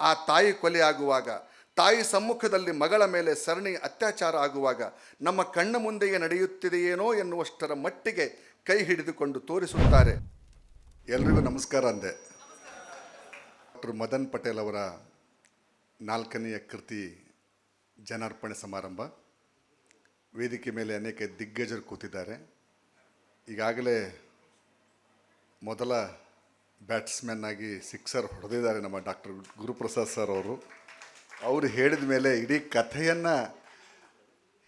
ಆ ತಾಯಿ ಕೊಲೆಯಾಗುವಾಗ ತಾಯಿ ಸಮ್ಮುಖದಲ್ಲಿ ಮಗಳ ಮೇಲೆ ಸರಣಿ ಅತ್ಯಾಚಾರ ಆಗುವಾಗ ನಮ್ಮ ಕಣ್ಣ ಮುಂದೆಯೇ ನಡೆಯುತ್ತಿದೆಯೇನೋ ಎನ್ನುವಷ್ಟರ ಮಟ್ಟಿಗೆ ಕೈ ಹಿಡಿದುಕೊಂಡು ತೋರಿಸುತ್ತಾರೆ. ಎಲ್ರಿಗೂ ನಮಸ್ಕಾರ ಅಂದೆ. ಡಾಕ್ಟರ್ ಮದನ್ ಪಟೇಲ್ ಅವರ ನಾಲ್ಕನೆಯ ಕೃತಿ ಜನಾರ್ಪಣೆ ಸಮಾರಂಭ. ವೇದಿಕೆ ಮೇಲೆ ಅನೇಕ ದಿಗ್ಗಜರು ಕೂತಿದ್ದಾರೆ. ಈಗಾಗಲೇ ಮೊದಲ ಬ್ಯಾಟ್ಸ್ಮನ್ ಆಗಿ ಸಿಕ್ಸರ್ ಹೊಡೆದಿದ್ದಾರೆ ನಮ್ಮ ಡಾಕ್ಟರ್ ಗುರುಪ್ರಸಾದ್ ಸರ್ ಅವರು. ಅವರು ಹೇಳಿದ ಮೇಲೆ ಇಡೀ ಕಥೆಯನ್ನು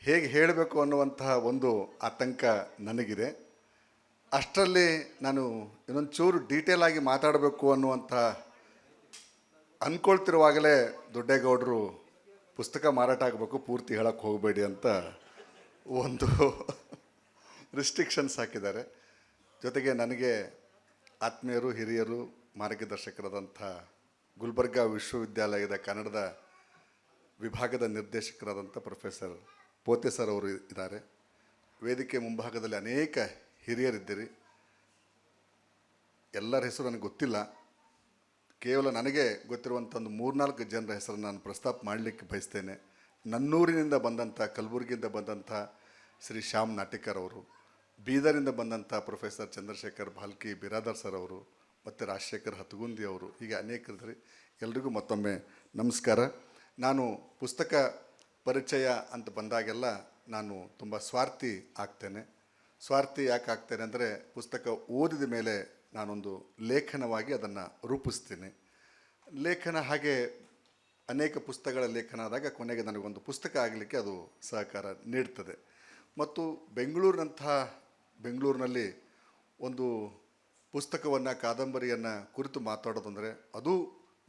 ಹೇಗೆ ಹೇಳಬೇಕು ಅನ್ನುವಂತಹ ಒಂದು ಆತಂಕ ನನಗಿದೆ. ಅಷ್ಟರಲ್ಲಿ ನಾನು ಇನ್ನೊಂದು ಚೂರು ಡೀಟೇಲ್ ಆಗಿ ಮಾತಾಡಬೇಕು ಅನ್ನುವಂಥ ಅಂದ್ಕೊಳ್ತಿರುವಾಗಲೇ ದೊಡ್ಡೇಗೌಡರು ಪುಸ್ತಕ ಮಾರಾಟ ಆಗಬೇಕು, ಪೂರ್ತಿ ಹೇಳಕ್ಕೆ ಹೋಗಬೇಡಿ ಅಂತ ಒಂದು ರಿಸ್ಟ್ರಿಕ್ಷನ್ಸ್ ಹಾಕಿದ್ದಾರೆ. ಜೊತೆಗೆ ನನಗೆ ಆತ್ಮೀಯರು, ಹಿರಿಯರು, ಮಾರ್ಗದರ್ಶಕರಾದಂಥ ಗುಲ್ಬರ್ಗಾ ವಿಶ್ವವಿದ್ಯಾಲಯದ ಕನ್ನಡದ ವಿಭಾಗದ ನಿರ್ದೇಶಕರಾದಂಥ ಪ್ರೊಫೆಸರ್ ಪೋತೆ ಸರ್ ಅವರು ಇದ್ದಾರೆ. ವೇದಿಕೆ ಮುಂಭಾಗದಲ್ಲಿ ಅನೇಕ ಹಿರಿಯರಿದ್ದೀರಿ. ಎಲ್ಲರ ಹೆಸರು ನನಗೆ ಗೊತ್ತಿಲ್ಲ. ಕೇವಲ ನನಗೆ ಗೊತ್ತಿರುವಂಥ ಒಂದು ಮೂರ್ನಾಲ್ಕು ಜನರ ಹೆಸರನ್ನು ನಾನು ಪ್ರಸ್ತಾಪ ಮಾಡಲಿಕ್ಕೆ ಬಯಸ್ತೇನೆ. ನನ್ನೂರಿನಿಂದ ಬಂದಂಥ, ಕಲಬುರಗಿಯಿಂದ ಬಂದಂಥ ಶ್ರೀ ಶ್ಯಾಮ್ ನಾಟಿಕರ್ ಅವರು. ಬೀದರಿಂದ ಬಂದಂಥ ಪ್ರೊಫೆಸರ್ ಚಂದ್ರಶೇಖರ್ ಭಾಲ್ಕಿ ಬಿರಾದರ್ ಸರ್ ಅವರು ಮತ್ತು ರಾಜಶೇಖರ್ ಹತ್ಗುಂದಿ ಅವರು, ಹೀಗೆ ಅನೇಕರಿದ್ದಾರೆ ಎಲ್ರಿಗೂ ಮತ್ತೊಮ್ಮೆ ನಮಸ್ಕಾರ. ನಾನು ಪುಸ್ತಕ ಪರಿಚಯ ಅಂತ ಬಂದಾಗೆಲ್ಲ ನಾನು ತುಂಬ ಸ್ವಾರ್ಥಿ ಆಗ್ತೇನೆ. ಸ್ವಾರ್ಥಿ ಯಾಕೆ ಆಗ್ತೇನೆ ಅಂದರೆ ಪುಸ್ತಕ ಓದಿದ ಮೇಲೆ ನಾನೊಂದು ಲೇಖನವಾಗಿ ಅದನ್ನು ರೂಪಿಸ್ತೀನಿ. ಲೇಖನ ಹಾಗೆ ಅನೇಕ ಪುಸ್ತಕಗಳ ಲೇಖನ ಆದಾಗ ಕೊನೆಗೆ ನನಗೊಂದು ಪುಸ್ತಕ ಆಗಲಿಕ್ಕೆ ಅದು ಸಹಕಾರ ನೀಡ್ತದೆ. ಮತ್ತು ಬೆಂಗಳೂರಿನಂಥ ಬೆಂಗಳೂರಿನಲ್ಲಿ ಒಂದು ಪುಸ್ತಕವನ್ನು, ಕಾದಂಬರಿಯನ್ನು ಕುರಿತು ಮಾತಾಡೋದಂದರೆ ಅದು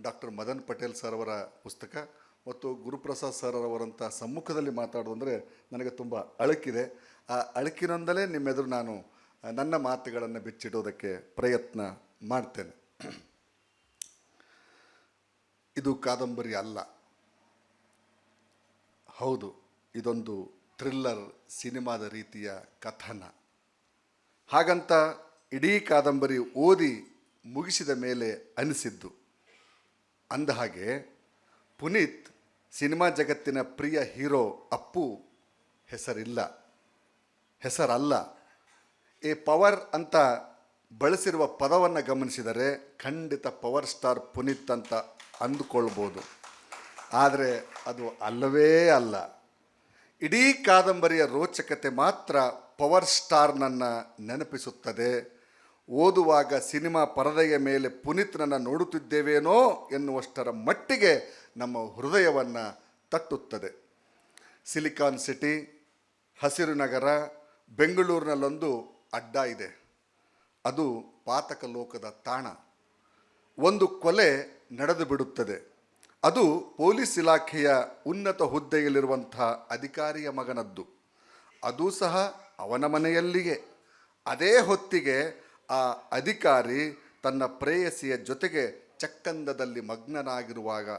ಡಾಕ್ಟರ್ ಮದನ್ ಪಟೇಲ್ ಸರ್ ಅವರ ಪುಸ್ತಕ ಮತ್ತು ಗುರುಪ್ರಸಾದ್ ಸರ್ ಅವರಂಥ ಸಮ್ಮುಖದಲ್ಲಿ ಮಾತಾಡೋದಂದರೆ ನನಗೆ ತುಂಬ ಅಳಕಿದೆ. ಆ ಅಳಕಿನಿಂದಲೇ ನಿಮ್ಮೆದುರು ನಾನು ನನ್ನ ಮಾತುಗಳನ್ನು ಬಿಚ್ಚಿಡೋದಕ್ಕೆ ಪ್ರಯತ್ನ ಮಾಡ್ತೇನೆ. ಇದು ಕಾದಂಬರಿ ಅಲ್ಲ. ಹೌದು, ಇದೊಂದು ಥ್ರಿಲ್ಲರ್ ಸಿನಿಮಾದ ರೀತಿಯ ಕಥನ. ಹಾಗಂತ ಇಡೀ ಕಾದಂಬರಿ ಓದಿ ಮುಗಿಸಿದ ಮೇಲೆ ಅನಿಸಿದ್ದು. ಅಂದ ಹಾಗೆ, ಪುನೀತ್ ಸಿನಿಮಾ ಜಗತ್ತಿನ ಪ್ರಿಯ ಹೀರೋ ಅಪ್ಪು ಹೆಸರಿಲ್ಲ. ಹೆಸರಲ್ಲ. ಈ ಪವರ್ ಅಂತ ಬಳಸಿರುವ ಪದವನ್ನು ಗಮನಿಸಿದರೆ ಖಂಡಿತ ಪವರ್ ಸ್ಟಾರ್ ಪುನೀತ್ ಅಂತ ಅಂದುಕೊಳ್ಬೋದು. ಆದರೆ ಅದು ಅಲ್ಲವೇ ಅಲ್ಲ. ಇಡೀ ಕಾದಂಬರಿಯ ರೋಚಕತೆ ಮಾತ್ರ ಪವರ್ ಸ್ಟಾರ್ನನ್ನು ನೆನಪಿಸುತ್ತದೆ. ಓದುವಾಗ ಸಿನಿಮಾ ಪರದೆಯ ಮೇಲೆ ಪುನೀತ್ನನ್ನು ನೋಡುತ್ತಿದ್ದೇವೇನೋ ಎನ್ನುವಷ್ಟರ ಮಟ್ಟಿಗೆ ನಮ್ಮ ಹೃದಯವನ್ನು ತಟ್ಟುತ್ತದೆ. ಸಿಲಿಕಾನ್ ಸಿಟಿ, ಹಸಿರು ನಗರ, ಬೆಂಗಳೂರಿನಲ್ಲೊಂದು ಅಡ್ಡ ಇದೆ. ಅದು ಪಾತಕ ಲೋಕದ ತಾಣ. ಒಂದು ಕೊಲೆ ನಡೆದು ಬಿಡುತ್ತದೆ. ಅದು ಪೊಲೀಸ್ ಇಲಾಖೆಯ ಉನ್ನತ ಹುದ್ದೆಯಲ್ಲಿರುವಂಥ ಅಧಿಕಾರಿಯ ಮಗನದ್ದು. ಅದು ಸಹ ಅವನ ಮನೆಯಲ್ಲಿಯೇ. ಅದೇ ಹೊತ್ತಿಗೆ ಆ ಅಧಿಕಾರಿ ತನ್ನ ಪ್ರೇಯಸಿಯ ಜೊತೆಗೆ ಚಕ್ಕಂದದಲ್ಲಿ ಮಗ್ನನಾಗಿರುವಾಗ,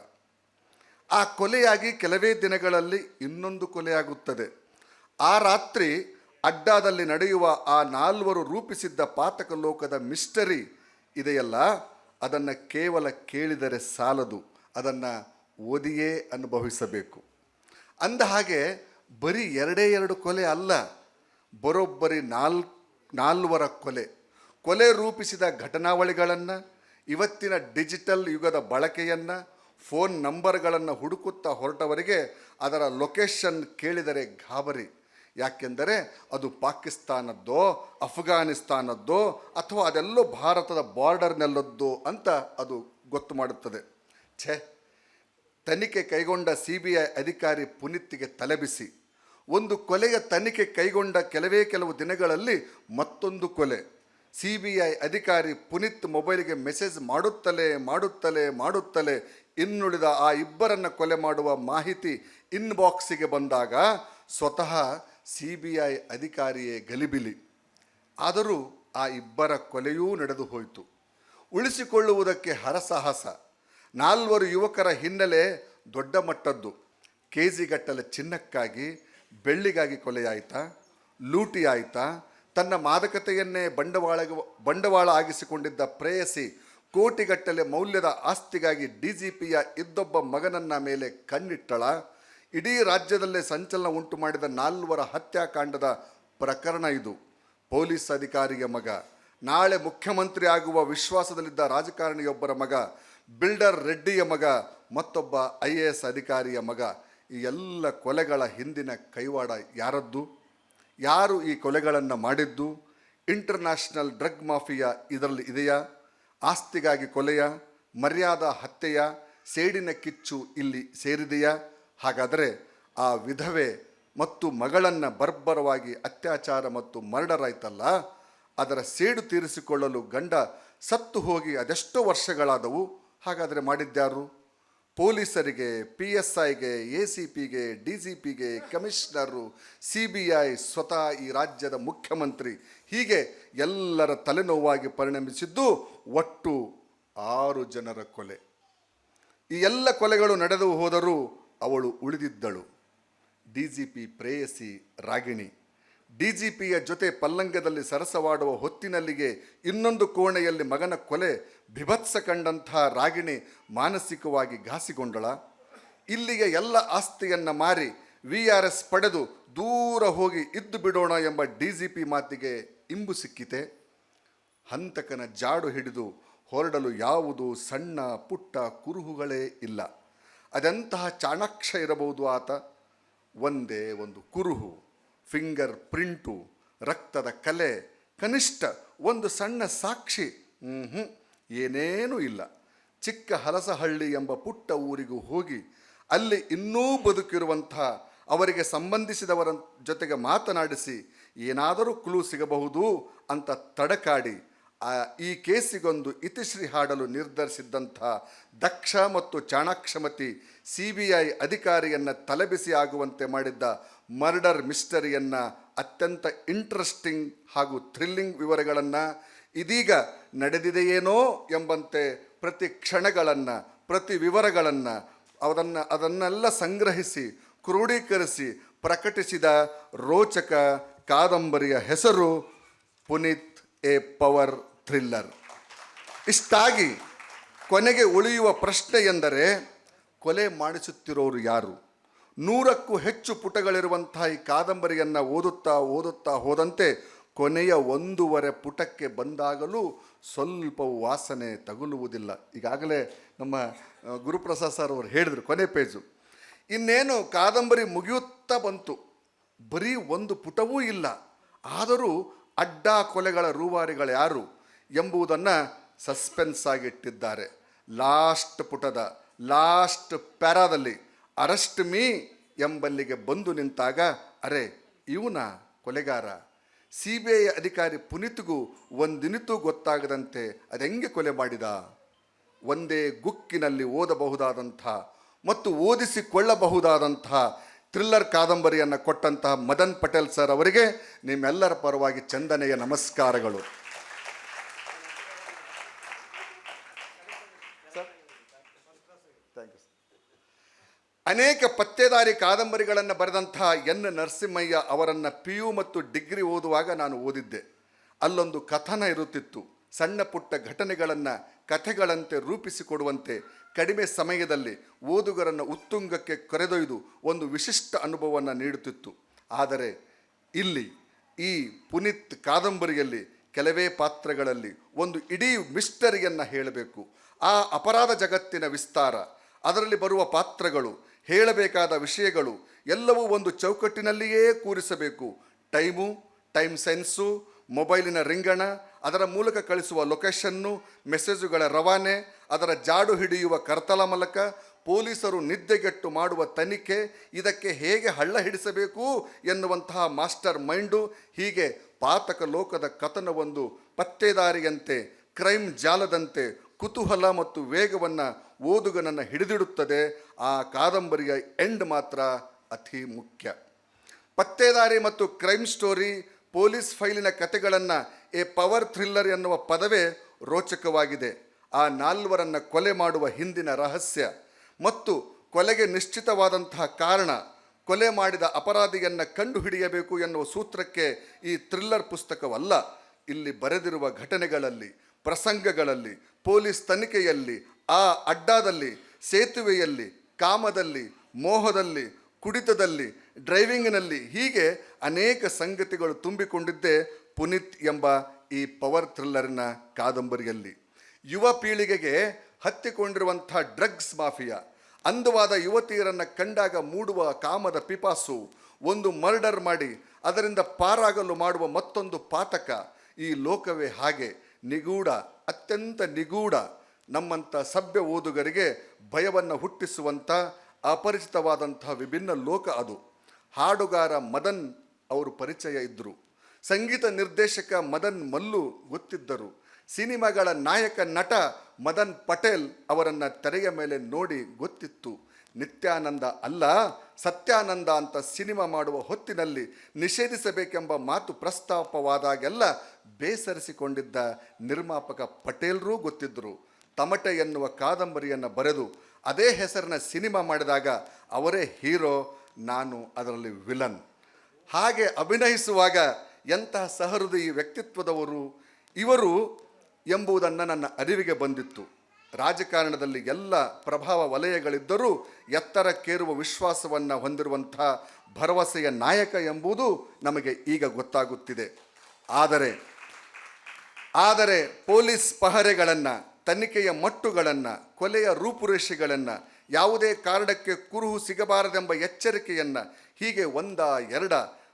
ಆ ಕೊಲೆಯಾಗಿ ಕೆಲವೇ ದಿನಗಳಲ್ಲಿ ಇನ್ನೊಂದು ಕೊಲೆಯಾಗುತ್ತದೆ. ಆ ರಾತ್ರಿ ಅಡ್ಡಾದಲ್ಲಿ ನಡೆಯುವ ಆ ನಾಲ್ವರು ರೂಪಿಸಿದ್ದ ಪಾತಕ ಲೋಕದ ಮಿಸ್ಟರಿ ಇದೆಯಲ್ಲ, ಅದನ್ನು ಕೇವಲ ಕೇಳಿದರೆ ಸಾಲದು. ಅದನ್ನು ಓದಿಯೇ ಅನುಭವಿಸಬೇಕು. ಅಂದ ಹಾಗೆ ಬರೀ ಎರಡೇ ಎರಡು ಕೊಲೆ ಅಲ್ಲ, ಬರೋಬ್ಬರಿ ನಾಲ್, ನಾಲ್ವರ ಕೊಲೆ. ಕೊಲೆ ರೂಪಿಸಿದ ಘಟನಾವಳಿಗಳನ್ನು, ಇವತ್ತಿನ ಡಿಜಿಟಲ್ ಯುಗದ ಬಳಕೆಯನ್ನು, ಫೋನ್ ನಂಬರ್ಗಳನ್ನು ಹುಡುಕುತ್ತಾ ಹೊರಟವರಿಗೆ ಅದರ ಲೊಕೇಶನ್ ಕೇಳಿದರೆ ಗಾಬರಿ. ಯಾಕೆಂದರೆ ಅದು ಪಾಕಿಸ್ತಾನದ್ದೋ, ಅಫ್ಘಾನಿಸ್ತಾನದ್ದೋ ಅಥವಾ ಅದೆಲ್ಲೋ ಭಾರತದ ಬಾರ್ಡರ್ನೆಲ್ಲದ್ದೋ ಅಂತ ಅದು ಗೊತ್ತು ಮಾಡುತ್ತದೆ. ಛೇ. ತನಿಖೆ ಕೈಗೊಂಡ ಸಿ ಬಿ ಐ ಅಧಿಕಾರಿ ಪುನೀತ್ಗೆ ತಲೆಬಿಸಿ. ಒಂದು ಕೊಲೆಯ ತನಿಖೆ ಕೈಗೊಂಡ ಕೆಲವೇ ಕೆಲವು ದಿನಗಳಲ್ಲಿ ಮತ್ತೊಂದು ಕೊಲೆ. ಸಿ ಬಿ ಐ ಅಧಿಕಾರಿ ಪುನೀತ್ ಮೊಬೈಲ್ಗೆ ಮೆಸೇಜ್ ಮಾಡುತ್ತಲೇ ಮಾಡುತ್ತಲೇ ಮಾಡುತ್ತಲೇ ಇನ್ನುಳಿದ ಆ ಇಬ್ಬರನ್ನು ಕೊಲೆ ಮಾಡುವ ಮಾಹಿತಿ ಇನ್ಬಾಕ್ಸಿಗೆ ಬಂದಾಗ ಸ್ವತಃ ಸಿ ಬಿ ಐ ಅಧಿಕಾರಿಯೇ ಗಲಿಬಿಲಿ. ಆದರೂ ಆ ಇಬ್ಬರ ಕೊಲೆಯೂ ನಡೆದು ಹೋಯಿತು ಉಳಿಸಿಕೊಳ್ಳುವುದಕ್ಕೆ ಹರಸಾಹಸ. ನಾಲ್ವರು ಯುವಕರ ಹಿನ್ನೆಲೆ ದೊಡ್ಡ ಮಟ್ಟದ್ದು. ಕೆ ಜಿಗಟ್ಟಲೆ ಚಿನ್ನಕ್ಕಾಗಿ, ಬೆಳ್ಳಿಗಾಗಿ ಕೊಲೆಯಾಯಿತಾ ಲೂಟಿ ತನ್ನ ಮಾದಕತೆಯನ್ನೇ ಬಂಡವಾಳ ಬಂಡವಾಳ ಆಗಿಸಿಕೊಂಡಿದ್ದ ಪ್ರೇಯಸಿ ಕೋಟಿಗಟ್ಟಲೆ ಮೌಲ್ಯದ ಆಸ್ತಿಗಾಗಿ ಡಿ ಜಿ ಪಿಯ ಇದ್ದೊಬ್ಬ ಮಗನನ್ನ ಮೇಲೆ ಕಣ್ಣಿಟ್ಟಳ. ಇಡೀ ರಾಜ್ಯದಲ್ಲೇ ಸಂಚಲನ ಉಂಟು ಮಾಡಿದ ನಾಲ್ವರ ಹತ್ಯಾಕಾಂಡದ ಪ್ರಕರಣ ಇದು. ಪೊಲೀಸ್ ಅಧಿಕಾರಿಯ ಮಗ. ನಾಳೆ ಮುಖ್ಯಮಂತ್ರಿ ಆಗುವ ವಿಶ್ವಾಸದಲ್ಲಿದ್ದ ರಾಜಕಾರಣಿಯೊಬ್ಬರ ಮಗ ಬಿಲ್ಡರ್ ರೆಡ್ಡಿಯ ಮಗ, ಮತ್ತೊಬ್ಬ ಐ ಎ ಎಸ್ ಅಧಿಕಾರಿಯ ಮಗ. ಈ ಎಲ್ಲ ಕೊಲೆಗಳ ಹಿಂದಿನ ಕೈವಾಡ ಯಾರದ್ದು? ಯಾರು ಈ ಕೊಲೆಗಳನ್ನು ಮಾಡಿದ್ದು? ಇಂಟರ್ನ್ಯಾಷನಲ್ ಡ್ರಗ್ ಮಾಫಿಯಾ ಇದರಲ್ಲಿ ಇದೆಯಾ? ಆಸ್ತಿಗಾಗಿ ಕೊಲೆಯ? ಮರ್ಯಾದಾ ಹತ್ಯೆಯ? ಸೇಡಿನ ಕಿಚ್ಚು ಇಲ್ಲಿ ಸೇರಿದೆಯಾ? ಹಾಗಾದರೆ ಆ ವಿಧವೆ ಮತ್ತು ಮಗಳನ್ನು ಬರ್ಬರವಾಗಿ ಅತ್ಯಾಚಾರ ಮತ್ತು ಮರ್ಡರ್ ಆಯ್ತಲ್ಲ? ಅದರ ಸೇಡು ತೀರಿಸಿಕೊಳ್ಳಲು ಗಂಡ ಸತ್ತು ಹೋಗಿ ಅದೆಷ್ಟೋ ವರ್ಷಗಳಾದವು. ಹಾಗಾದರೆ ಮಾಡಿದ್ದಾರು ಪೊಲೀಸರಿಗೆ, ಪಿ ಎಸ್ ಐಗೆ, ಎ ಸಿ ಪಿಗೆ, ಡಿ ಸಿ ಪಿಗೆ, ಕಮಿಷನರು, ಸಿ ಬಿ ಐ ಸ್ವತಃ ಈ ರಾಜ್ಯದ ಮುಖ್ಯಮಂತ್ರಿ. ಹೀಗೆ ಎಲ್ಲರ ತಲೆನೋವಾಗಿ ಪರಿಣಮಿಸಿದ್ದು ಒಟ್ಟು ಆರು ಜನರ ಕೊಲೆ. ಈ ಎಲ್ಲ ಕೊಲೆಗಳು ನಡೆದು ಹೋದರೂ ಅವಳು ಉಳಿದಿದ್ದಳು. ಡಿ ಜಿ ಪಿ ಪ್ರೇಯಸಿ ರಾಗಿಣಿ. ಡಿ ಜಿ ಪಿಯ ಜೊತೆ ಪಲ್ಲಂಗದಲ್ಲಿ ಸರಸವಾಡುವ ಹೊತ್ತಿನಲ್ಲಿಗೆ ಇನ್ನೊಂದು ಕೋಣೆಯಲ್ಲಿ ಮಗನ ಕೊಲೆ ಬಿಭತ್ಸ ಕಂಡಂಥ ರಾಗಿಣಿ ಮಾನಸಿಕವಾಗಿ ಘಾಸಿಗೊಂಡಳ. ಇಲ್ಲಿಗೆ ಎಲ್ಲ ಆಸ್ತಿಯನ್ನು ಮಾರಿ ವಿ ಆರ್ ಎಸ್ ಪಡೆದು ದೂರ ಹೋಗಿ ಇದ್ದು ಬಿಡೋಣ ಎಂಬ ಡಿ ಮಾತಿಗೆ ಇಂಬು ಸಿಕ್ಕಿತೆ. ಹಂತಕನ ಜಾಡು ಹಿಡಿದು ಹೊರಡಲು ಯಾವುದು ಸಣ್ಣ ಪುಟ್ಟ ಕುರುಹುಗಳೇ ಇಲ್ಲ. ಅದೆಂತಹ ಚಾಣಾಕ್ಷ ಇರಬಹುದು ಆತ? ಒಂದೇ ಒಂದು ಕುರುಹು. ಫಿಂಗರ್ ಪ್ರಿಂಟು, ರಕ್ತದ ಕಲೆ, ಕನಿಷ್ಠ ಒಂದು ಸಣ್ಣ ಸಾಕ್ಷಿ. ಹ್ಞೂ ಏನೇನೂ ಇಲ್ಲ. ಚಿಕ್ಕ ಹಲಸಹಳ್ಳಿ ಎಂಬ ಪುಟ್ಟ ಊರಿಗೂ ಹೋಗಿ ಅಲ್ಲಿ ಇನ್ನೂ ಬದುಕಿರುವಂಥ ಅವರಿಗೆ ಸಂಬಂಧಿಸಿದವರ ಜೊತೆಗೆ ಮಾತನಾಡಿಸಿ ಏನಾದರೂ ಕ್ಲೂ ಸಿಗಬಹುದು ಅಂತ ತಡಕಾಡಿ ಈ ಕೇಸಿಗೊಂದು ಇತಿಶ್ರೀ ಹಾಡಲು ನಿರ್ಧರಿಸಿದ್ದಂಥ ದಕ್ಷ ಮತ್ತು ಚಾಣಾಕ್ಷಮತಿ ಸಿ ಬಿ ಐ ಅಧಿಕಾರಿಯನ್ನು ತಲೆಬಿಸಿ ಆಗುವಂತೆ ಮಾಡಿದ್ದ ಮರ್ಡರ್ ಮಿಸ್ಟರಿಯನ್ನು ಅತ್ಯಂತ ಇಂಟ್ರೆಸ್ಟಿಂಗ್ ಹಾಗೂ ಥ್ರಿಲ್ಲಿಂಗ್ ವಿವರಗಳನ್ನು ಇದೀಗ ನಡೆದಿದೆಯೇನೋ ಎಂಬಂತೆ ಪ್ರತಿ ಕ್ಷಣಗಳನ್ನು, ಪ್ರತಿ ವಿವರಗಳನ್ನು ಅದನ್ನು ಅದನ್ನೆಲ್ಲ ಸಂಗ್ರಹಿಸಿ ಕ್ರೋಢೀಕರಿಸಿ ಪ್ರಕಟಿಸಿದ ರೋಚಕ ಕಾದಂಬರಿಯ ಹೆಸರು ಪುನೀತ್ ಎ ಪವರ್ ಥ್ರಿಲ್ಲರ್. ಇಷ್ಟಾಗಿ ಕೊನೆಗೆ ಉಳಿಯುವ ಪ್ರಶ್ನೆ ಎಂದರೆ, ಕೊಲೆ ಮಾಡಿಸುತ್ತಿರೋರು ಯಾರು? ನೂರಕ್ಕೂ ಹೆಚ್ಚು ಪುಟಗಳಿರುವಂತಹ ಈ ಕಾದಂಬರಿಯನ್ನು ಓದುತ್ತಾ ಓದುತ್ತಾ ಹೋದಂತೆ ಕೊನೆಯ ಒಂದೂವರೆ ಪುಟಕ್ಕೆ ಬಂದಾಗಲೂ ಸ್ವಲ್ಪ ವಾಸನೆ ತಗುಲುವುದಿಲ್ಲ. ಈಗಾಗಲೇ ನಮ್ಮ ಗುರುಪ್ರಸಾದ್ ಸರ್ ಅವರು ಹೇಳಿದರು ಕೊನೆ ಪೇಜು. ಇನ್ನೇನು ಕಾದಂಬರಿ ಮುಗಿಯುತ್ತಾ ಬಂತು. ಬರೀ ಒಂದು ಪುಟವೂ ಇಲ್ಲ. ಆದರೂ ಅಡ್ಡ ಕೊಲೆಗಳ ರೂವಾರಿಗಳು ಯಾರು? ಎಂಬುದನ್ನು ಸಸ್ಪೆನ್ಸ್ ಆಗಿಟ್ಟಿದ್ದಾರೆ ಲಾಸ್ಟ್ ಪುಟದ, ಲಾಸ್ಟ್ ಪ್ಯಾರಾದಲ್ಲಿ ಅರೆಸ್ಟ್ ಮೀ ಎಂಬಲ್ಲಿಗೆ ಬಂದು ನಿಂತಾಗ, ಅರೆ, ಇವನ ಕೊಲೆಗಾರ. ಸಿ ಬಿ ಐ ಅಧಿಕಾರಿ ಪುನೀತ್ಗೂ ಒಂದಿನಿತೂ ಗೊತ್ತಾಗದಂತೆ ಅದೆಂಗೆ ಕೊಲೆ ಮಾಡಿದ? ಒಂದೇ ಗುಕ್ಕಿನಲ್ಲಿ ಓದಬಹುದಾದಂಥ ಮತ್ತು ಓದಿಸಿಕೊಳ್ಳಬಹುದಾದಂಥ ಥ್ರಿಲ್ಲರ್ ಕಾದಂಬರಿಯನ್ನು ಕೊಟ್ಟಂತಹ ಮದನ್ ಪಟೇಲ್ ಸರ್ ಅವರಿಗೆ ನಿಮ್ಮೆಲ್ಲರ ಪರವಾಗಿ ಚಂದನೆಯ ನಮಸ್ಕಾರಗಳು. ಅನೇಕ ಪತ್ತೇದಾರಿ ಕಾದಂಬರಿಗಳನ್ನು ಬರೆದಂತಹ ಎನ್ ನರಸಿಂಹಯ್ಯ ಅವರನ್ನು ಪಿ ಯು ಮತ್ತು ಡಿಗ್ರಿ ಓದುವಾಗ ನಾನು ಓದಿದ್ದೆ. ಅಲ್ಲೊಂದು ಕಥನ ಇರುತ್ತಿತ್ತು. ಸಣ್ಣ ಪುಟ್ಟ ಘಟನೆಗಳನ್ನು ಕಥೆಗಳಂತೆ ರೂಪಿಸಿಕೊಡುವಂತೆ ಕಡಿಮೆ ಸಮಯದಲ್ಲಿ ಓದುಗರನ್ನು ಉತ್ತುಂಗಕ್ಕೆ ಕರೆದೊಯ್ದು ಒಂದು ವಿಶಿಷ್ಟ ಅನುಭವವನ್ನು ನೀಡುತ್ತಿತ್ತು. ಆದರೆ ಇಲ್ಲಿ ಈ ಪುನೀತ್ ಕಾದಂಬರಿಯಲ್ಲಿ ಕೆಲವೇ ಪಾತ್ರಗಳಲ್ಲಿ ಒಂದು ಇಡೀ ಮಿಸ್ಟರಿಯನ್ನು ಹೇಳಬೇಕು. ಆ ಅಪರಾಧ ಜಗತ್ತಿನ ವಿಸ್ತಾರ, ಅದರಲ್ಲಿ ಬರುವ ಪಾತ್ರಗಳು ಹೇಳಬೇಕಾದ ವಿಷಯಗಳು ಎಲ್ಲವೂ ಒಂದು ಚೌಕಟ್ಟಿನಲ್ಲಿಯೇ ಕೂರಿಸಬೇಕು. ಟೈಮು, ಟೈಮ್ ಸೆನ್ಸು, ಮೊಬೈಲಿನ ರಿಂಗಣ, ಅದರ ಮೂಲಕ ಕಳಿಸುವ ಲೊಕೇಶನ್ನು ಮೆಸೇಜುಗಳ ರವಾನೆ, ಅದರ ಜಾಡು ಹಿಡಿಯುವ ಕರ್ತಲ ಮೂಲಕ, ಪೊಲೀಸರು ನಿದ್ದೆಗೆಟ್ಟು ಮಾಡುವ ತನಿಖೆ, ಇದಕ್ಕೆ ಹೇಗೆ ಹಳ್ಳ ಹಿಡಿಸಬೇಕು ಎನ್ನುವಂತಹ ಮಾಸ್ಟರ್ ಮೈಂಡು, ಹೀಗೆ ಪಾತಕ ಲೋಕದ ಕಥನವೊಂದು ಪತ್ತೇದಾರಿಯಂತೆ, ಕ್ರೈಮ್ ಜಾಲದಂತೆ ಕುತೂಹಲ ಮತ್ತು ವೇಗವನ್ನು ಓದುಗನನ್ನು ಹಿಡಿದಿಡುತ್ತದೆ. ಆ ಕಾದಂಬರಿಯ ಎಂಡ್ ಮಾತ್ರ ಅತಿ ಮುಖ್ಯ. ಪತ್ತೇದಾರಿ ಮತ್ತು ಕ್ರೈಮ್ ಸ್ಟೋರಿ ಪೊಲೀಸ್ ಫೈಲಿನ ಕತೆಗಳನ್ನು ಎ ಪವರ್ ಥ್ರಿಲ್ಲರ್ ಎನ್ನುವ ಪದವೇ ರೋಚಕವಾಗಿದೆ. ಆ ನಾಲ್ವರನ್ನು ಕೊಲೆ ಮಾಡುವ ಹಿಂದಿನ ರಹಸ್ಯ ಮತ್ತು ಕೊಲೆಗೆ ನಿಶ್ಚಿತವಾದಂತಹ ಕಾರಣ ಕೊಲೆ ಮಾಡಿದ ಅಪರಾಧಿಯನ್ನು ಕಂಡುಹಿಡಿಯಬೇಕು ಎನ್ನುವ ಸೂತ್ರಕ್ಕೆ ಈ ಥ್ರಿಲ್ಲರ್ ಪುಸ್ತಕವಲ್ಲ. ಇಲ್ಲಿ ಬರೆದಿರುವ ಘಟನೆಗಳಲ್ಲಿ ಪ್ರಸಂಗಗಳಲ್ಲಿ, ಪೊಲೀಸ್ ತನಿಖೆಯಲ್ಲಿ, ಆ ಅಡ್ಡಾದಲ್ಲಿ, ಸೇತುವೆಯಲ್ಲಿ, ಕಾಮದಲ್ಲಿ, ಮೋಹದಲ್ಲಿ, ಕುಡಿತದಲ್ಲಿ, ಡ್ರೈವಿಂಗ್ನಲ್ಲಿ ಹೀಗೆ ಅನೇಕ ಸಂಗತಿಗಳು ತುಂಬಿಕೊಂಡಿದ್ದೇ ಪುನೀತ್ ಎಂಬ ಈ ಪವರ್ ಥ್ರಿಲ್ಲರಿನ ಕಾದಂಬರಿಯಲ್ಲಿ. ಯುವ ಪೀಳಿಗೆಗೆ ಹತ್ತಿಕೊಂಡಿರುವಂಥ ಡ್ರಗ್ಸ್ ಮಾಫಿಯಾ, ಅಂದವಾದ ಯುವತಿಯರನ್ನು ಕಂಡಾಗ ಮೂಡುವ ಕಾಮದ ಪಿಪಾಸು, ಒಂದು ಮರ್ಡರ್ ಮಾಡಿ, ಅದರಿಂದ ಪಾರಾಗಲು ಮಾಡುವ ಮತ್ತೊಂದು ಪಾತಕ ಈ ಲೋಕವೇ ಹಾಗೆ. ನಿಗೂಢ, ಅತ್ಯಂತ ನಿಗೂಢ ನಮ್ಮಂಥ ಸಭ್ಯ ಓದುಗರಿಗೆ ಭಯವನ್ನು ಹುಟ್ಟಿಸುವಂಥ, ಅಪರಿಚಿತವಾದಂಥ ವಿಭಿನ್ನ ಲೋಕ ಅದು. ಹಾಡುಗಾರ ಮದನ್ ಅವರು ಪರಿಚಯ ಇದ್ದರು ಸಂಗೀತ ನಿರ್ದೇಶಕ ಮದನ್ ಮಲ್ಲು ಗೊತ್ತಿದ್ದರು. ಸಿನಿಮಾಗಳ ನಾಯಕ ನಟ ಮದನ್ ಪಟೇಲ್ ಅವರನ್ನು ತೆರೆಯ ಮೇಲೆ ನೋಡಿ ಗೊತ್ತಿತ್ತು. ನಿತ್ಯಾನಂದ ಅಲ್ಲ, ಸತ್ಯಾನಂದ ಅಂತ ಸಿನಿಮಾ ಮಾಡುವ ಹೊತ್ತಿನಲ್ಲಿ ನಿಷೇಧಿಸಬೇಕೆಂಬ ಮಾತು ಪ್ರಸ್ತಾಪವಾದಾಗೆಲ್ಲ ಬೇಸರಿಸಿಕೊಂಡಿದ್ದ ನಿರ್ಮಾಪಕ ಪಟೇಲ್ರೂ ಗೊತ್ತಿದ್ದರು. ತಮಟೆ ಎನ್ನುವ ಕಾದಂಬರಿಯನ್ನು ಬರೆದು ಅದೇ ಹೆಸರಿನ ಸಿನಿಮಾ ಮಾಡಿದಾಗ ಅವರೇ ಹೀರೋ, ನಾನು ಅದರಲ್ಲಿ ವಿಲನ್. ಹಾಗೆ ಅಭಿನಯಿಸುವಾಗ ಎಂತಹ ಸಹೃದಯಿ ವ್ಯಕ್ತಿತ್ವದವರು ಇವರು ಎಂಬುದನ್ನು ನನ್ನ ಅರಿವಿಗೆ ಬಂದಿತ್ತು. ರಾಜಕಾರಣದಲ್ಲಿ ಎಲ್ಲ ಪ್ರಭಾವ ವಲಯಗಳಿದ್ದರೂ ಎತ್ತರಕ್ಕೇರುವ ವಿಶ್ವಾಸವನ್ನು ಹೊಂದಿರುವಂಥ ಭರವಸೆಯ ನಾಯಕ ಎಂಬುದು ನಮಗೆ ಈಗ ಗೊತ್ತಾಗುತ್ತಿದೆ. ಆದರೆ ಆದರೆ ಪೊಲೀಸ್ ಪಹರೆಗಳನ್ನು, ತನಿಖೆಯ ಮಟ್ಟುಗಳನ್ನು, ಕೊಲೆಯ ರೂಪುರೇಷೆಗಳನ್ನು, ಯಾವುದೇ ಕಾರಣಕ್ಕೆ ಕುರುಹು ಸಿಗಬಾರದೆಂಬ ಎಚ್ಚರಿಕೆಯನ್ನು ಹೀಗೆ ಒಂದ ಎರಡ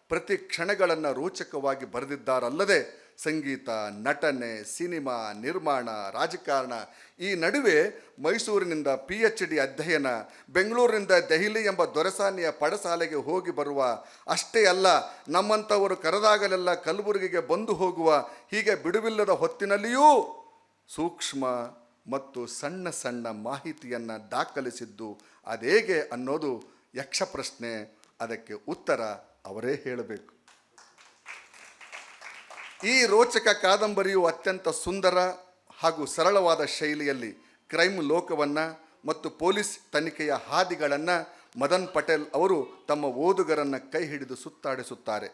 ಪ್ರತಿ ಕ್ಷಣಗಳನ್ನು ರೋಚಕವಾಗಿ ಬರೆದಿದ್ದಾರಲ್ಲದೆ ಸಂಗೀತ, ನಟನೆ, ಸಿನಿಮಾ, ನಿರ್ಮಾಣ, ರಾಜಕಾರಣ ಈ ನಡುವೆ ಮೈಸೂರಿನಿಂದ ಪಿ ಎಚ್ ಡಿ ಅಧ್ಯಯನ, ಬೆಂಗಳೂರಿನಿಂದ ದೆಹಲಿ ಎಂಬ ದೊರೆಸಾನಿಯ ಪಡಸಾಲೆಗೆ ಹೋಗಿ ಬರುವ ಅಷ್ಟೇ ಅಲ್ಲ, ನಮ್ಮಂಥವರು ಕರೆದಾಗಲೆಲ್ಲ ಕಲಬುರಗಿಗೆ ಬಂದು ಹೋಗುವ ಹೀಗೆ ಬಿಡುವಿಲ್ಲದ ಹೊತ್ತಿನಲ್ಲಿಯೂ ಸೂಕ್ಷ್ಮ ಮತ್ತು ಸಣ್ಣ ಸಣ್ಣ ಮಾಹಿತಿಯನ್ನು ದಾಖಲಿಸಿದ್ದು ಅದೇಗೆ ಅನ್ನೋದು ಯಕ್ಷಪ್ರಶ್ನೆ. ಅದಕ್ಕೆ ಉತ್ತರ ಅವರೇ ಹೇಳಬೇಕು. ಈ ರೋಚಕ ಕಾದಂಬರಿಯು ಅತ್ಯಂತ ಸುಂದರ ಹಾಗೂ ಸರಳವಾದ ಶೈಲಿಯಲ್ಲಿ ಕ್ರೈಮ್ ಲೋಕವನ್ನು ಮತ್ತು ಪೊಲೀಸ್ ತನಿಖೆಯ ಹಾದಿಗಳನ್ನು ಮದನ್ ಪಟೇಲ್ ಅವರು ತಮ್ಮ ಓದುಗರನ್ನು ಕೈ ಹಿಡಿದು ಸುತ್ತಾಡಿಸುತ್ತಾರೆ.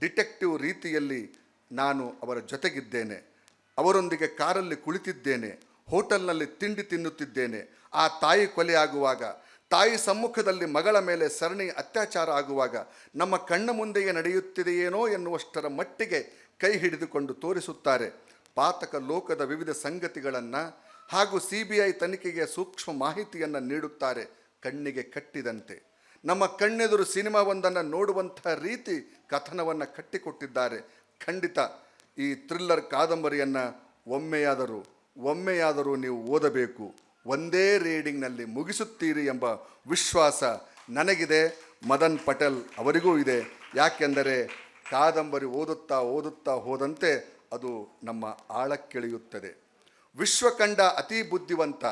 ಡಿಟೆಕ್ಟಿವ್ ರೀತಿಯಲ್ಲಿ ನಾನು ಅವರ ಜೊತೆಗಿದ್ದೇನೆ. ಅವರೊಂದಿಗೆ ಕಾರಲ್ಲಿ ಕುಳಿತಿದ್ದೇನೆ. ಹೋಟೆಲ್ನಲ್ಲಿ ತಿಂಡಿ ತಿನ್ನುತ್ತಿದ್ದೇನೆ. ಆ ತಾಯಿ ಕೊಲೆಯಾಗುವಾಗ ತಾಯಿ ಸಮ್ಮುಖದಲ್ಲಿ ಮಗಳ ಮೇಲೆ ಸರಣಿ ಅತ್ಯಾಚಾರ ಆಗುವಾಗ ನಮ್ಮ ಕಣ್ಣ ಮುಂದೆಯೇ ನಡೆಯುತ್ತಿದೆಯೇನೋ ಎನ್ನುವಷ್ಟರ ಮಟ್ಟಿಗೆ ಕೈ ಹಿಡಿದುಕೊಂಡು ತೋರಿಸುತ್ತಾರೆ. ಪಾತಕ ಲೋಕದ ವಿವಿಧ ಸಂಗತಿಗಳನ್ನು ಹಾಗೂ ಸಿ ಬಿ ಐ ತನಿಖೆಗೆ ಸೂಕ್ಷ್ಮ ಮಾಹಿತಿಯನ್ನು ನೀಡುತ್ತಾರೆ ಕಣ್ಣಿಗೆ ಕಟ್ಟಿದಂತೆ. ನಮ್ಮ ಕಣ್ಣೆದುರು ಸಿನಿಮಾವೊಂದನ್ನು ನೋಡುವಂಥ ರೀತಿ ಕಥನವನ್ನು ಕಟ್ಟಿಕೊಟ್ಟಿದ್ದಾರೆ. ಖಂಡಿತ ಈ ಥ್ರಿಲ್ಲರ್ ಕಾದಂಬರಿಯನ್ನು ಒಮ್ಮೆಯಾದರೂ ಒಮ್ಮೆಯಾದರೂ ನೀವು ಓದಬೇಕು. ಒಂದೇ ರೀಡಿಂಗ್ನಲ್ಲಿ ಮುಗಿಸುತ್ತೀರಿ ಎಂಬ ವಿಶ್ವಾಸ ನನಗಿದೆ. ಮದನ್ ಪಟೇಲ್ ಅವರಿಗೂ ಇದೆ. ಯಾಕೆಂದರೆ ಕಾದಂಬರಿ ಓದುತ್ತಾ ಓದುತ್ತಾ ಹೋದಂತೆ ಅದು ನಮ್ಮ ಆಳಕ್ಕಿಳಿಯುತ್ತದೆ. ವಿಶ್ವಕಂಡ ಅತಿ ಬುದ್ಧಿವಂತ,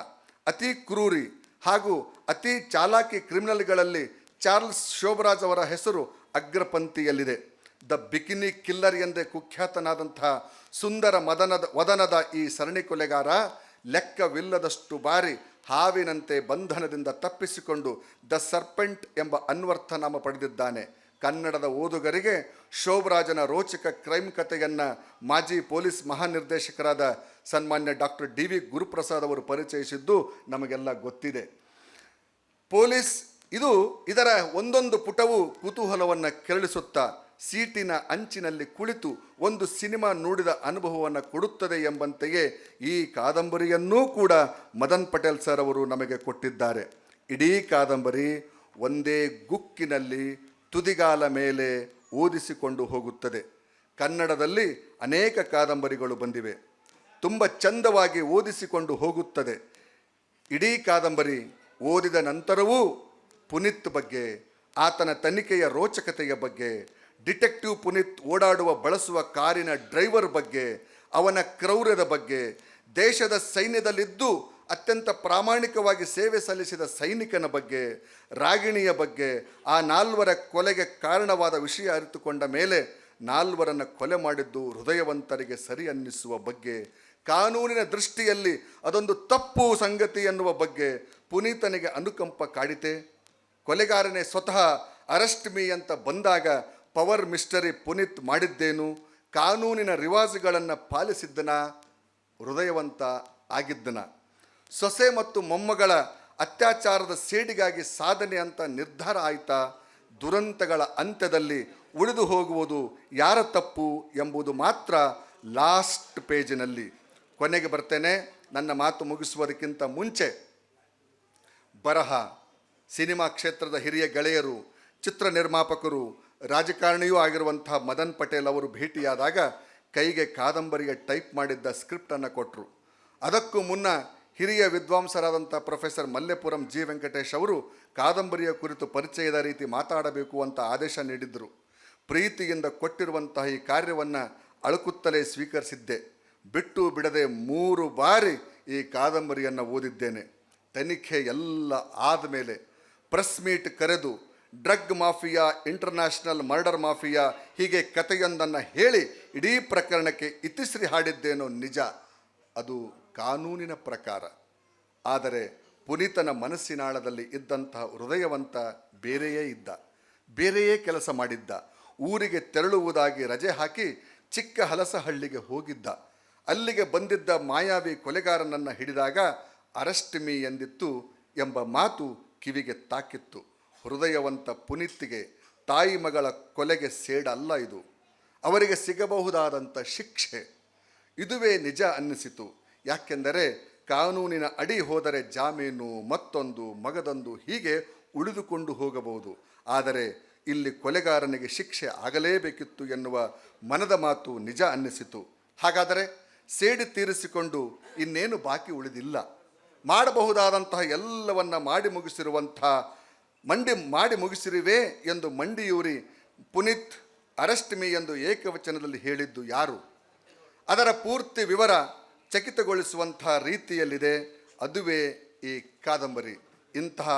ಅತಿ ಕ್ರೂರಿ ಹಾಗೂ ಅತಿ ಚಾಲಾಕಿ ಕ್ರಿಮಿನಲ್ಗಳಲ್ಲಿ ಚಾರ್ಲ್ಸ್ ಶೋಭರಾಜ್ ಅವರ ಹೆಸರು ಅಗ್ರಪಂಕ್ತಿಯಲ್ಲಿದೆ ದ ಬಿಕಿನಿ ಕಿಲ್ಲರ್ ಎಂದೇ ಕುಖ್ಯಾತನಾದಂತಹ ಸುಂದರ ಮದನದ ವದನದ ಈ ಸರಣಿ ಕೊಲೆಗಾರ ಲೆಕ್ಕವಿಲ್ಲದಷ್ಟು ಬಾರಿ ಹಾವಿನಂತೆ ಬಂಧನದಿಂದ ತಪ್ಪಿಸಿಕೊಂಡು ದ ಸರ್ಪೆಂಟ್ ಎಂಬ ಅನ್ವರ್ಥನಾಮ ಪಡೆದಿದ್ದಾನೆ. ಕನ್ನಡದ ಓದುಗರಿಗೆ ಶೋಭರಾಜನ ರೋಚಕ ಕ್ರೈಮ್ ಕಥೆಯನ್ನು ಮಾಜಿ ಪೊಲೀಸ್ ಮಹಾನಿರ್ದೇಶಕರಾದ ಸನ್ಮಾನ್ಯ ಡಾಕ್ಟರ್ ಡಿ ವಿ ಗುರುಪ್ರಸಾದ್ ಅವರು ಪರಿಚಯಿಸಿದ್ದು ನಮಗೆಲ್ಲ ಗೊತ್ತಿದೆ. ಪೊಲೀಸ್ ಇದು ಇದರ ಒಂದೊಂದು ಪುಟವು ಕುತೂಹಲವನ್ನು ಕೆರಳಿಸುತ್ತಾ ಸೀಟಿನ ಅಂಚಿನಲ್ಲಿ ಕುಳಿತು ಒಂದು ಸಿನಿಮಾ ನೋಡಿದ ಅನುಭವವನ್ನು ಕೊಡುತ್ತದೆ ಎಂಬಂತೆಯೇ ಈ ಕಾದಂಬರಿಯನ್ನೂ ಕೂಡ ಮದನ್ ಪಟೇಲ್ ಸರ್ ಅವರು ನಮಗೆ ಕೊಟ್ಟಿದ್ದಾರೆ. ಇಡೀ ಕಾದಂಬರಿ ಒಂದೇ ಗುಕ್ಕಿನಲ್ಲಿ ತುದಿಗಾಲ ಮೇಲೆ ಓದಿಸಿಕೊಂಡು ಹೋಗುತ್ತದೆ. ಕನ್ನಡದಲ್ಲಿ ಅನೇಕ ಕಾದಂಬರಿಗಳು ಬಂದಿವೆ. ತುಂಬ ಚಂದವಾಗಿ ಓದಿಸಿಕೊಂಡು ಹೋಗುತ್ತದೆ. ಇಡೀ ಕಾದಂಬರಿ ಓದಿದ ನಂತರವೂ ಪುನೀತ್ ಬಗ್ಗೆ, ಆತನ ತನಿಖೆಯ ರೋಚಕತೆಯ ಬಗ್ಗೆ ಡಿಟೆಕ್ಟಿವ್ ಪುನೀತ್ ಓಡಾಡುವ, ಬಳಸುವ ಕಾರಿನ ಡ್ರೈವರ್ ಬಗ್ಗೆ, ಅವನ ಕ್ರೌರ್ಯದ ಬಗ್ಗೆ, ದೇಶದ ಸೈನ್ಯದಲ್ಲಿದ್ದು ಅತ್ಯಂತ ಪ್ರಾಮಾಣಿಕವಾಗಿ ಸೇವೆ ಸಲ್ಲಿಸಿದ ಸೈನಿಕನ ಬಗ್ಗೆ, ರಾಗಿಣಿಯ ಬಗ್ಗೆ, ಆ ನಾಲ್ವರ ಕೊಲೆಗೆ ಕಾರಣವಾದ ವಿಷಯ ಅರಿತುಕೊಂಡ ಮೇಲೆ ನಾಲ್ವರನ್ನು ಕೊಲೆ ಮಾಡಿದ್ದು ಹೃದಯವಂತರಿಗೆ ಸರಿ ಅನ್ನಿಸುವ ಬಗ್ಗೆ, ಕಾನೂನಿನ ದೃಷ್ಟಿಯಲ್ಲಿ ಅದೊಂದು ತಪ್ಪು ಸಂಗತಿ ಎನ್ನುವ ಬಗ್ಗೆ ಪುನೀತನಿಗೆ ಅನುಕಂಪ ಕಾಡಿತೆ. ಕೊಲೆಗಾರನೇ ಸ್ವತಃ ಅರೆಸ್ಟ್ ಮೀ ಅಂತ ಬಂದಾಗ ಪವರ್ ಮಿಸ್ಟರಿ ಪುನೀತ್ ಮಾಡಿದ್ದೇನು? ಕಾನೂನಿನ ರಿವಾಜುಗಳನ್ನು ಪಾಲಿಸಿದ್ದನ? ಹೃದಯವಂತ ಆಗಿದ್ದನ. ಸೊಸೆ ಮತ್ತು ಮೊಮ್ಮಗಳ ಅತ್ಯಾಚಾರದ ಸೇಡಿಗಾಗಿ ಸಾಧನೆ ಅಂತ ನಿರ್ಧಾರ ಆಯಿತಾ? ದುರಂತಗಳ ಅಂತ್ಯದಲ್ಲಿ ಉಳಿದು ಹೋಗುವುದು ಯಾರ ತಪ್ಪು ಎಂಬುದು ಮಾತ್ರ ಲಾಸ್ಟ್ ಪೇಜಿನಲ್ಲಿ. ಕೊನೆಗೆ ಬರ್ತೇನೆ, ನನ್ನ ಮಾತು ಮುಗಿಸುವುದಕ್ಕಿಂತ ಮುಂಚೆ. ಬರಹ, ಸಿನಿಮಾ ಕ್ಷೇತ್ರದ ಹಿರಿಯ ಗೆಳೆಯರು, ಚಿತ್ರ ನಿರ್ಮಾಪಕರು ರಾಜಕಾರಣಿಯೂ ಆಗಿರುವಂಥ ಮದನ್ ಪಟೇಲ್ ಅವರು ಭೇಟಿಯಾದಾಗ ಕೈಗೆ ಕಾದಂಬರಿಯ ಟೈಪ್ ಮಾಡಿದ್ದ ಸ್ಕ್ರಿಪ್ಟನ್ನು ಕೊಟ್ಟರು ಅದಕ್ಕೂ ಮುನ್ನ ಹಿರಿಯ ವಿದ್ವಾಂಸರಾದಂಥ ಪ್ರೊಫೆಸರ್ ಮಲ್ಲೆಪುರಂ ಜಿ ವೆಂಕಟೇಶ್ ಅವರು ಕಾದಂಬರಿಯ ಕುರಿತು ಪರಿಚಯದ ರೀತಿ ಮಾತಾಡಬೇಕು ಅಂತ ಆದೇಶ ನೀಡಿದ್ದರು ಪ್ರೀತಿಯಿಂದ ಕೊಟ್ಟಿರುವಂತಹ ಈ ಕಾರ್ಯವನ್ನು ಅಳುಕುತ್ತಲೇ ಸ್ವೀಕರಿಸಿದ್ದೆ. ಬಿಟ್ಟು ಬಿಡದೆ ಮೂರು ಬಾರಿ ಈ ಕಾದಂಬರಿಯನ್ನು ಓದಿದ್ದೇನೆ. ತನಿಖೆ ಎಲ್ಲ ಆದಮೇಲೆ ಪ್ರೆಸ್ ಮೀಟ್ ಕರೆದು drug mafia, international murder mafia ಹೀಗೆ ಕಥೆಯೊಂದನ್ನು ಹೇಳಿ ಇಡೀ ಪ್ರಕರಣಕ್ಕೆ ಇತಿಶ್ರೀ ಹಾಡಿದ್ದೇನೋ ನಿಜ. ಅದು ಕಾನೂನಿನ ಪ್ರಕಾರ. ಆದರೆ ಪುನೀತನ ಮನಸ್ಸಿನಾಳದಲ್ಲಿ ಇದ್ದಂತಹ ಹೃದಯವಂತ ಬೇರೆಯೇ ಇದ್ದ. ಬೇರೆಯೇ ಕೆಲಸ ಮಾಡಿದ್ದ. ಊರಿಗೆ ತೆರಳುವುದಾಗಿ ರಜೆ ಹಾಕಿ ಚಿಕ್ಕ ಹಲಸಹಳ್ಳಿಗೆ ಹೋಗಿದ್ದ. ಅಲ್ಲಿಗೆ ಬಂದಿದ್ದ ಮಾಯಾವಿ ಕೊಲೆಗಾರನನ್ನು ಹಿಡಿದಾಗ ಅರೆಸ್ಟ್ ಮೀ ಎಂದಿತ್ತು ಎಂಬ ಮಾತು ಕಿವಿಗೆ ತಾಕಿತ್ತು. ಹೃದಯವಂತ ಪುನೀತ್ಗೆ ತಾಯಿ ಮಗಳ ಕೊಲೆಗೆ ಸೇಡಲ್ಲ ಇದು. ಅವರಿಗೆ ಸಿಗಬಹುದಾದಂಥ ಶಿಕ್ಷೆ. ಇದುವೇ ನಿಜ ಅನ್ನಿಸಿತು. ಯಾಕೆಂದರೆ ಕಾನೂನಿನ ಅಡಿ ಹೋದರೆ ಜಾಮೀನು, ಮತ್ತೊಂದು ಮಗದೊಂದು ಹೀಗೆ ಉಳಿದುಕೊಂಡು ಹೋಗಬಹುದು. ಆದರೆ ಇಲ್ಲಿ ಕೊಲೆಗಾರನಿಗೆ ಶಿಕ್ಷೆ ಆಗಲೇಬೇಕಿತ್ತು ಎನ್ನುವ ಮನದ ಮಾತು ನಿಜ ಅನ್ನಿಸಿತು. ಹಾಗಾದರೆ ಸೇಡಿ ತೀರಿಸಿಕೊಂಡು ಇನ್ನೇನು ಬಾಕಿ ಉಳಿದಿಲ್ಲ? ಮಾಡಬಹುದಾದಂತಹ ಎಲ್ಲವನ್ನ ಮಾಡಿ ಮುಗಿಸಿರುವಂಥ ಮಂಡಿ ಮಾಡಿ ಮುಗಿಸಿರುವೆ ಎಂದು ಮಂಡಿಯೂರಿ ಪುನೀತ್ ಅರೆಸ್ಟ್ ಮೀ ಎಂದು ಏಕವಚನದಲ್ಲಿ ಹೇಳಿದ್ದು ಯಾರು? ಅದರ ಪೂರ್ತಿ ವಿವರ ಚಕಿತಗೊಳಿಸುವಂಥ ರೀತಿಯಲ್ಲಿದೆ. ಅದುವೇ ಈ ಕಾದಂಬರಿ. ಇಂತಹ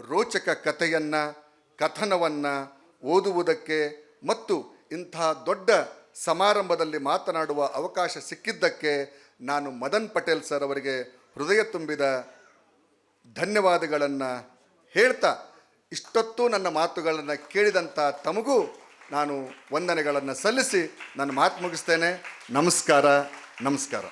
ರೋಚಕ ಕಥೆಯನ್ನು, ಕಥನವನ್ನು ಓದುವುದಕ್ಕೆ ಮತ್ತು ಇಂತಹ ದೊಡ್ಡ ಸಮಾರಂಭದಲ್ಲಿ ಮಾತನಾಡುವ ಅವಕಾಶ ಸಿಕ್ಕಿದ್ದಕ್ಕೆ ನಾನು ಮದನ್ ಪಟೇಲ್ ಸರ್ ಅವರಿಗೆ ಹೃದಯ ತುಂಬಿದ ಧನ್ಯವಾದಗಳನ್ನು ಹೇಳ್ತಾ ಇಷ್ಟೊತ್ತು ನನ್ನ ಮಾತುಗಳನ್ನು ಕೇಳಿದಂಥ ತಮಗೂ ನಾನು ವಂದನೆಗಳನ್ನು ಸಲ್ಲಿಸಿ ನನ್ನ ಮಾತು ಮುಗಿಸ್ತೇನೆ. ನಮಸ್ಕಾರ ನಮಸ್ಕಾರ.